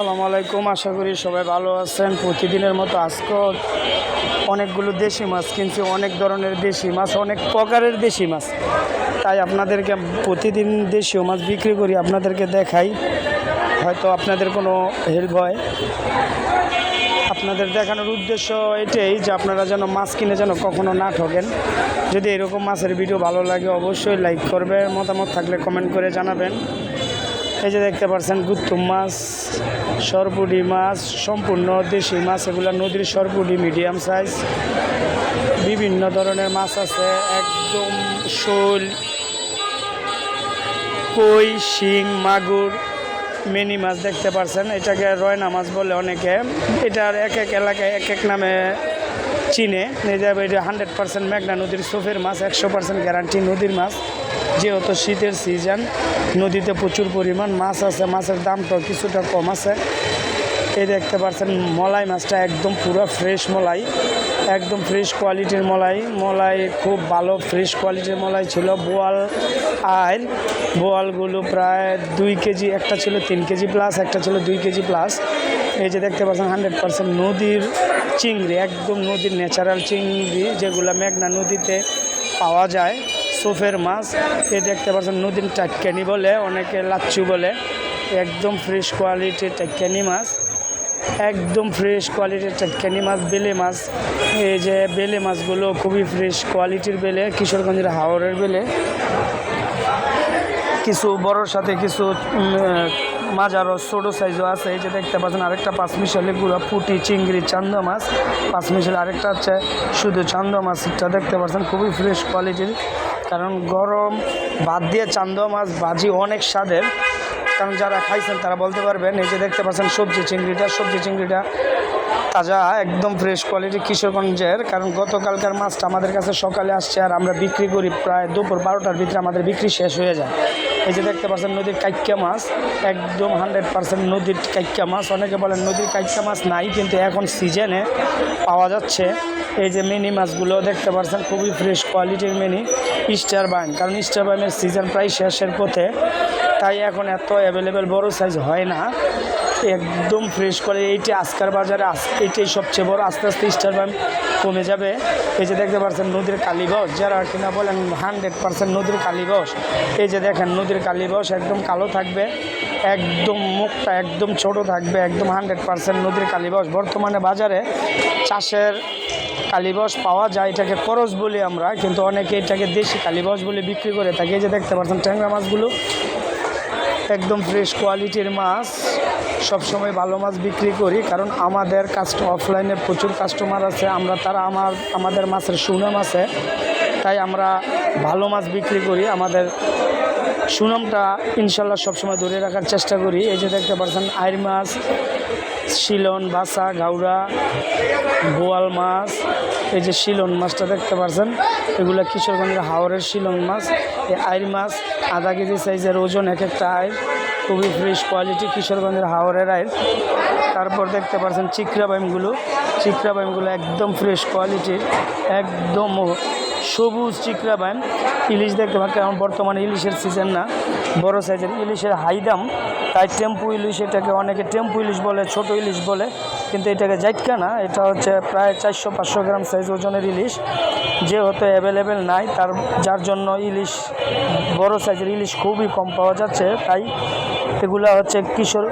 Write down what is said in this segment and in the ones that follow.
আসসালামু আলাইকুম, আশা করি সবাই ভালো আছেন। প্রতিদিনের মতো আজকেও অনেকগুলো দেশি মাছ কিনছি, অনেক ধরনের দেশি মাছ, অনেক প্রকারের দেশি মাছ। তাই আপনাদেরকে প্রতিদিন দেশীয় মাছ বিক্রি করি, আপনাদেরকে দেখাই। হয়তো আপনাদের কোনো হেল্প হয়। আপনাদের দেখানোর উদ্দেশ্য এটাই যে আপনারা যেন মাছ কিনে যেন কখনো না ঠকেন যদি এরকম মাছের ভিডিও ভালো লাগে, অবশ্যই লাইক করবে মতামত থাকলে কমেন্ট করে জানাবেন। এই যে দেখতে পাচ্ছেন গুত্তুম মাছ সরপুডি মাছ, সম্পূর্ণ দেশি মাছ, এগুলো নদীর সরপুডি মিডিয়াম সাইজ বিভিন্ন ধরনের মাছ আছে, একদম শোল, কই, শিং, মাগুর, মিনি মাছ দেখতে পাচ্ছেন এটাকে রয়না মাছ বলে অনেকে। এটার এক এক এলাকায় এক এক নামে চিনে। এই যে এটা হান্ড্রেড পার্সেন্ট মেঘনা নদীর সোফের মাছ, একশো পার্সেন্ট গ্যারান্টি নদীর মাছ। যেহেতু শীতের সিজন নদীতে প্রচুর পরিমাণ মাছ আছে, মাছের দামটাও কিছুটা কম আছে। এই দেখতে পাচ্ছেন, মলাই মাছটা একদম পুরো ফ্রেশ মলাই, একদম ফ্রেশ কোয়ালিটির মলাই। মলাই খুব ভালো ফ্রেশ কোয়ালিটির মলাই ছিল। বোয়াল আর বোয়ালগুলো প্রায় দুই কেজি, একটা ছিল তিন কেজি প্লাস একটা ছিল দুই কেজি প্লাস এই যে দেখতে পাচ্ছেন হান্ড্রেড পার্সেন্ট নদীর চিংড়ি, একদম নদীর ন্যাচারাল চিংড়ি যেগুলো মেঘনা নদীতে পাওয়া যায়। সোফের মাছ। এ দেখতে পাচ্ছেন নদীর টাক্কানি বলে, অনেকে লাচ্ছু বলে। একদম ফ্রেশ কোয়ালিটির টাক্কানি মাছ। একদম ফ্রেশ কোয়ালিটির টাটকানি মাছ, বেলে মাছ। এই যে বেলে মাছগুলো খুবই ফ্রেশ কোয়ালিটির বেলে, কিশোরগঞ্জের হাওড়ের বেলে। কিছু বড়োর সাথে কিছু মাঝারও ছোটো সাইজও আছে। এই যে দেখতে পাচ্ছেন, আরেকটা পাঁচ মিশালে গুঁড়া পুঁটি চিংড়ি চান্দ মাছ। পাঁচ মিশালে আরেকটা হচ্ছে শুধু চান্দ মাছটা দেখতে পাচ্ছেন, খুবই ফ্রেশ কোয়ালিটির কারণ গরম, বাদ দিয়ে চান্দ মাছ ভাজি অনেক স্বাদের। কারণ যারা খাইছেন তারা বলতে পারবেন, এই যে দেখতে পাচ্ছেন সবজি চিংড়িটা সবজি চিংড়িটা তাজা, একদম ফ্রেশ কোয়ালিটি কিশোরগঞ্জের, কারণ গতকালকার মাছটা আমাদের কাছে সকালে আসছে আর আমরা বিক্রি করি প্রায় দুপুর বারোটার ভিতরে আমাদের বিক্রি শেষ হয়ে যায়। এই যে দেখতে পাচ্ছেন নদীর কাইক্কা মাছ, একদম হান্ড্রেড পার্সেন্ট নদীর কাইক্কা মাছ। অনেকে বলেন নদীর কাইক্কা মাছ নাই, কিন্তু এখন সিজনে পাওয়া যাচ্ছে। এই যে মিনি মাছগুলো দেখতে পাচ্ছেন, খুবই ফ্রেশ কোয়ালিটির মিনি স্টার কারণ স্টার বাইনের সিজন প্রায় শেষের পথে, তাই এখন এত অ্যাভেলেবেল বড় সাইজ হয় না। একদম ফ্রেশ করে। এইটি আজকার বাজারে এইটাই সবচেয়ে বড়। আস্তে আস্তে স্টার কমে যাবে। এই যে দেখতে পাচ্ছেন নদীর কালীবাস যারা কিনা বলেন হান্ড্রেড পার্সেন্ট নদীর কালীবাস এই যে দেখেন নদীর কালীবাস একদম কালো থাকবে। একদম মুখটা একদম ছোট থাকবে। একদম হান্ড্রেড পার্সেন্ট নদীর কালীবাস বর্তমানে বাজারে চাষের কালীবাস পাওয়া যায়। এটাকে করস বলি আমরা। কিন্তু অনেকে এটাকে দেশি কালীবাস বলে বিক্রি করে থাকে। এই যে দেখতে পাচ্ছেন ট্যাংরা মাছগুলো। একদম ফ্রেশ কোয়ালিটির মাছ। সবসময় ভালো মাছ বিক্রি করি, কারণ আমাদের কাস্ট অফলাইনে প্রচুর কাস্টমার আছে, আমরা তারা আমার, আমাদের মাছের সুনাম আছে। তাই আমরা ভালো মাছ বিক্রি করি, আমাদের সুনামটা ইনশাল্লাহ সবসময় ধরে রাখার চেষ্টা করি। এই যে দেখতে পাচ্ছেন আইর মাছ, শিলন বাসা ঘাউড়া বোয়াল মাছ এই যে শিলন মাছটা দেখতে পাচ্ছেন এগুলো কিশোরগঞ্জের হাওড়ের শিলন মাছ। এই আইর মাছ, আধা কেজি সাইজের ওজন এক একটা আইর খুবই ফ্রেশ কোয়ালিটি কিশোরগঞ্জের হাওড়ের আইর তারপর দেখতে পাচ্ছেন চিকরা বাইমগুলো চিকরা বাইমগুলো একদম ফ্রেশ কোয়ালিটির একদম সবুজ চিকরা বাইম। ইলিশ দেখতে পাচ্ছেন কারণ বর্তমানে ইলিশের সিজন না, বড় সাইজের ইলিশের হাই দাম তাই টেম্পু ইলিশ এটাকে অনেকে টেম্পু ইলিশ বলে, ছোট ইলিশ বলে, কিন্তু এটাকে জাইটকা না, এটা হচ্ছে প্রায় চারশো পাঁচশো গ্রাম সাইজ ওজনের ইলিশ। যেহেতু অ্যাভেলেবেল নাই, তার, যার জন্য ইলিশ, বড় সাইজের ইলিশ খুবই কম পাওয়া যাচ্ছে, তাই এগুলা হচ্ছে কিশোর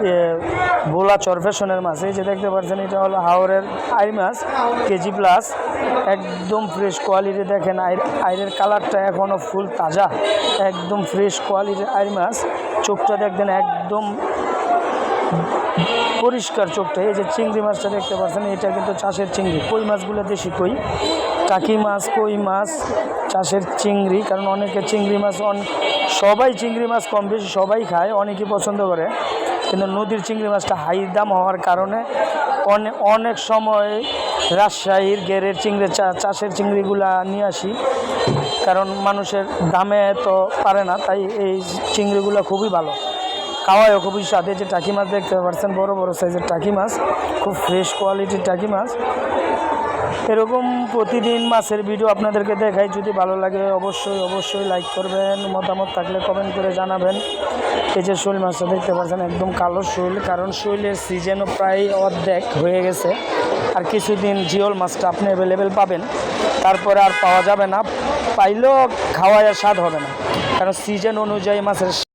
ভোলা চরফেশনের মাছ। এই যে দেখতে পাচ্ছেন এটা হলো হাওড়ের আই মাছ, কেজি প্লাস একদম ফ্রেশ কোয়ালিটি দেখেন আইর আইরের কালারটা এখনও ফুল তাজা, একদম ফ্রেশ কোয়ালিটির আই মাছ। চোখটা দেখবেন একদম পরিষ্কার চোখটা। এই যে চিংড়ি মাছটা দেখতে পাচ্ছেন, এটা কিন্তু চাষের চিংড়ি। কই মাছগুলো দেশি কই? কাকি মাছ, কই মাছ, চাষের চিংড়ি, কারণ অনেকে চিংড়ি মাছ অন সবাই চিংড়ি মাছ কম বেশি, সবাই খায়, অনেকেই পছন্দ করে। কিন্তু নদীর চিংড়ি মাছটা হাই দাম হওয়ার কারণে অনেক অনেক সময় রাজশাহীর গেরের চিংড়ি চাষের চিংড়িগুলা নিয়ে আসি। কারণ মানুষের দামে তো পারে না, তাই এই চিংড়িগুলো খুবই ভালো। খাওয়ায়ও খুবই স্বাদে, যে টাকি মাছ দেখতে পাচ্ছেন বড় বড় সাইজের টাকি মাছ, খুব ফ্রেশ কোয়ালিটির টাকি মাছ। এরকম প্রতিদিন মাছের ভিডিও আপনাদেরকে দেখাই। যদি ভালো লাগে, অবশ্যই অবশ্যই লাইক করবেন। মতামত থাকলে কমেন্ট করে জানাবেন। এই যে শৈল মাছটা দেখতে পাচ্ছেন একদম কালো শৈল, কারণ শৈলের সিজনও প্রায় অর্ধেক হয়ে গেছে। আর কিছুদিন জিওল মাছটা আপনি অ্যাভেলেবেল পাবেন। তারপরে আর পাওয়া যাবে না। পাইলেও খাওয়ায় স্বাদ হবে না। কারণ সিজন অনুযায়ী মাছের